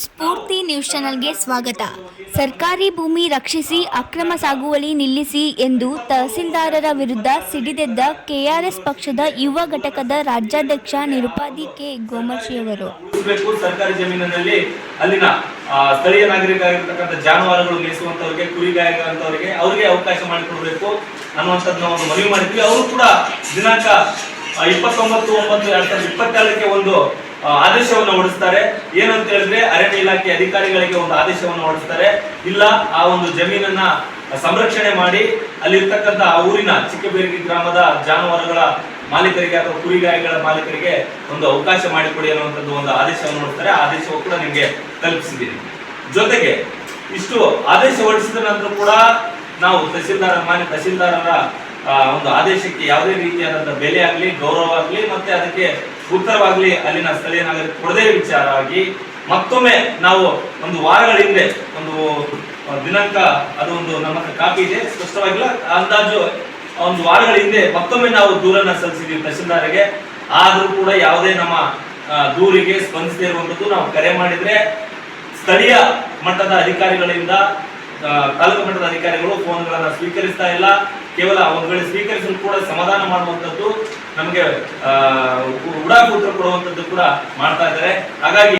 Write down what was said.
ಸ್ಫೂರ್ತಿ news ಚಾನೆಲ್ಗೆ ಸ್ವಾಗತ. ಸರ್ಕಾರಿ ಭೂಮಿ ರಕ್ಷಿಸಿ ಅಕ್ರಮ ಸಾಗುವಳಿ ನಿಲ್ಲಿಸಿ ಎಂದು ತಹಸೀಲ್ದಾರರ ವಿರುದ್ಧ ಸಿಡಿದೆದ್ದ ಕೆಆರ್ಎಸ್ ಪಕ್ಷದ ಯುವ ಘಟಕದ ರಾಜ್ಯಾಧ್ಯಕ್ಷ ನಿರುಪಾದಿ ಕೆ. ಗೋಮರ್ಶಿಯವರು ಅವರು. ಸರ್ಕಾರಿ ಜಮೀನಿನಲ್ಲಿ ಅಲ್ಲಿನ ಸ್ಥಳೀಯ ನಾಗರಿಕರಾಗಿರ್ತಕ್ಕಂಥ ಜಾನುವಾರುಗಳು ಮೇಯಿಸುವಂತವರಿಗೆ ಕುರಿಗಾಯಕಂತವರಿಗೆ ಅವರಿಗೆ ಅವಕಾಶ ಮಾಡಿಕೊಡಬೇಕು ಅನ್ನುವಂಥದ್ದು ನಾವು ಮನವಿ ಮಾಡಿದ್ವಿ. ಅವರು ಕೂಡ ದಿನಾಂಕ ಇಪ್ಪತ್ತೊಂಬತ್ತು, ಒಂಬತ್ತು, ಎರಡ್ ಸಾವಿರದ ಇಪ್ಪತ್ತೆರಡಕ್ಕೆ ಒಂದು ಆದೇಶವನ್ನು ಹೊರಡಿಸ್ತಾರೆ. ಏನಂತ ಹೇಳಿದ್ರೆ ಅರಣ್ಯ ಇಲಾಖೆ ಅಧಿಕಾರಿಗಳಿಗೆ ಒಂದು ಆದೇಶವನ್ನು ಹೊರಡಿಸ್ತಾರೆ. ಇಲ್ಲ, ಆ ಒಂದು ಜಮೀನನ್ನ ಸಂರಕ್ಷಣೆ ಮಾಡಿ ಅಲ್ಲಿರ್ತಕ್ಕಂಥ ಆ ಊರಿನ ಚಿಕ್ಕಬೇರಿಗಿ ಗ್ರಾಮದ ಜಾನುವಾರುಗಳ ಮಾಲೀಕರಿಗೆ ಅಥವಾ ಕುರಿಗಾಯಿಗಳ ಮಾಲೀಕರಿಗೆ ಒಂದು ಅವಕಾಶ ಮಾಡಿಕೊಡಿ ಅನ್ನುವಂಥದ್ದು ಒಂದು ಆದೇಶವನ್ನು ಹೊರಡ್ತಾರೆ ಆ ಆದೇಶವು ಕೂಡ ನಿಮಗೆ ಕಲ್ಪಿಸಿದ್ದೀನಿ ಜೊತೆಗೆ ಇಷ್ಟು ಆದೇಶ ಹೊರಡಿಸಿದ ನಂತರ ಕೂಡ ನಾವು ತಹಸೀಲ್ದಾರ, ಮಾನ್ಯ ತಹಸೀಲ್ದಾರರ ಒಂದು ಆದೇಶಕ್ಕೆ ಯಾವುದೇ ರೀತಿಯಾದಂತಹ ಬೆಲೆ ಆಗಲಿ, ಗೌರವ ಆಗಲಿ, ಮತ್ತೆ ಅದಕ್ಕೆ ಉತ್ತರವಾಗಲಿ ಅಲ್ಲಿನ ಸ್ಥಳೀಯ ನಾಗರಿಕ ಕೊಡದೇ ವಿಚಾರವಾಗಿ ಮತ್ತೊಮ್ಮೆ ನಾವು ಒಂದು ವಾರಗಳ ಹಿಂದೆ ಒಂದು ದಿನಾಂಕ, ಅದು ಒಂದು ನಮ್ಮ ಕಾಪಿ ಇದೆ, ಸ್ಪಷ್ಟವಾಗಿಲ್ಲ. ಅಂದಾಜು ಒಂದು ವಾರಗಳ ಹಿಂದೆ ಮತ್ತೊಮ್ಮೆ ನಾವು ದೂರನ್ನ ಸಲ್ಲಿಸಿದ್ದೀವಿ ತಹಸೀಲ್ದಾರ್ಗೆ. ಆದರೂ ಕೂಡ ಯಾವುದೇ ನಮ್ಮ ದೂರಿಗೆ ಸ್ಪಂದಿಸದೇ ಇರುವಂತದ್ದು ನಾವು ಕರೆ ಮಾಡಿದ್ರೆ ಸ್ಥಳೀಯ ಮಟ್ಟದ ಅಧಿಕಾರಿಗಳಿಂದ ತಾಲೂಕು ಮಟ್ಟದ ಅಧಿಕಾರಿಗಳು ಫೋನ್ಗಳನ್ನು ಸ್ವೀಕರಿಸ್ತಾ ಇಲ್ಲ. ಕೇವಲ ವೇಳೆ ಸ್ವೀಕರಿಸಲು ಕೂಡ ಸಮಾಧಾನ ಮಾಡುವಂತದ್ದು ನಮಗೆ ಉಡಾಕೂತ್ರ ಕೊಡುವಂತದ್ದು ಕೂಡ ಮಾಡ್ತಾ ಇದ್ದಾರೆ. ಹಾಗಾಗಿ